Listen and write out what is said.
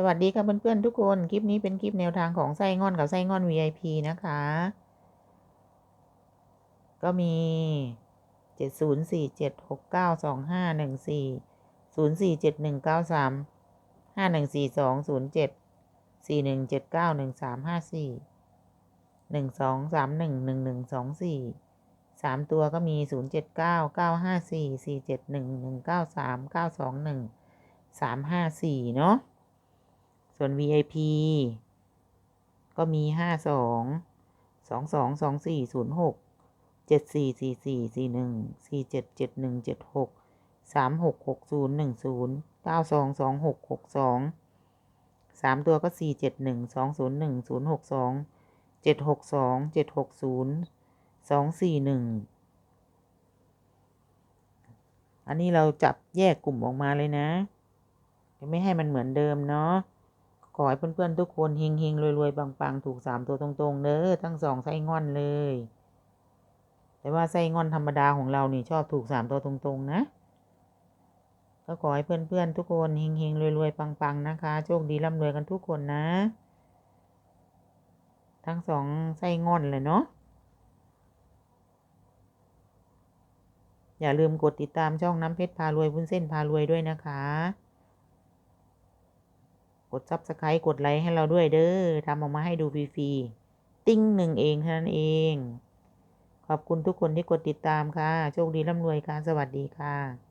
สวัสดีค่ะเพื่อนๆทุกคน คลิปนี้เป็นคลิปแนวทางของไส้งอนกับไส้งอน VIP นะคะ ก็มีเจ็ดศูนย์สี่เจ็ดหกเก้าสองห้าหนึ่งสี่ศูนย์สี่เจ็ดหนึ่งเก้าสามห้าหนึ่งสี่สองศูนย์เจ็ดสี่หนึ่งเจ็ดเก้าหนึ่งสามห้าสี่หนึ่งสองสามหนึ่งหนึ่งหนึ่งสองสี่สามตัวก็มีศูนย์เจ็ดเก้าเก้าห้าสี่สี่เจ็ดหนึ่งหนึ่งเก้าสามเก้าสองหนึ่งสามห้าสี่เนาะ ส่วน VIP ก็มีห้าสองสองสองสองสี่ศูนย์หกเจ็ดสี่สี่สี่สี่หนึ่งสี่เจ็ดเจ็ดหนึ่งเจ็ดหกสามหกหกศูนย์หนึ่งศูนย์เก้าสองสองหกหกสองสามตัวก็สี่เจ็ดหนึ่งสองศูนย์หนึ่งศูนย์หกสองเจ็ดหกสองเจ็ดหกศูนย์สองสี่หนึ่งอันนี้เราจับแยกกลุ่มออกมาเลยนะ จะไม่ให้มันเหมือนเดิมเนาะ ขอให้เพื่อนๆทุกคนเฮงเฮงรวยๆปังๆ ถูกสามตัวตรงๆเด้อทั้งสองไส้งอนเลย แต่ว่าไส้งอนธรรมดาของเรานี่ชอบถูกสามตัวตรงๆนะ ก็ขอให้เพื่อนๆทุกคนเฮงเฮงรวยๆปังๆนะคะ โชคดีร่ำรวยกันทุกคนนะ ทั้งสองไส้งอนเลยเนาะอย่าลืมกดติดตามช่องน้ำเพชรพารวยวุ้นเส้นพารวยด้วยนะคะ กดซับสไครต์กดไลค์ให้เราด้วยเด้อทำออกมาให้ดูฟรีๆติ้งหนึ่งเองเท่านั้นเอง ขอบคุณทุกคนที่กดติดตามค่ะ โชคดีร่ำรวยค่ะ สวัสดีค่ะ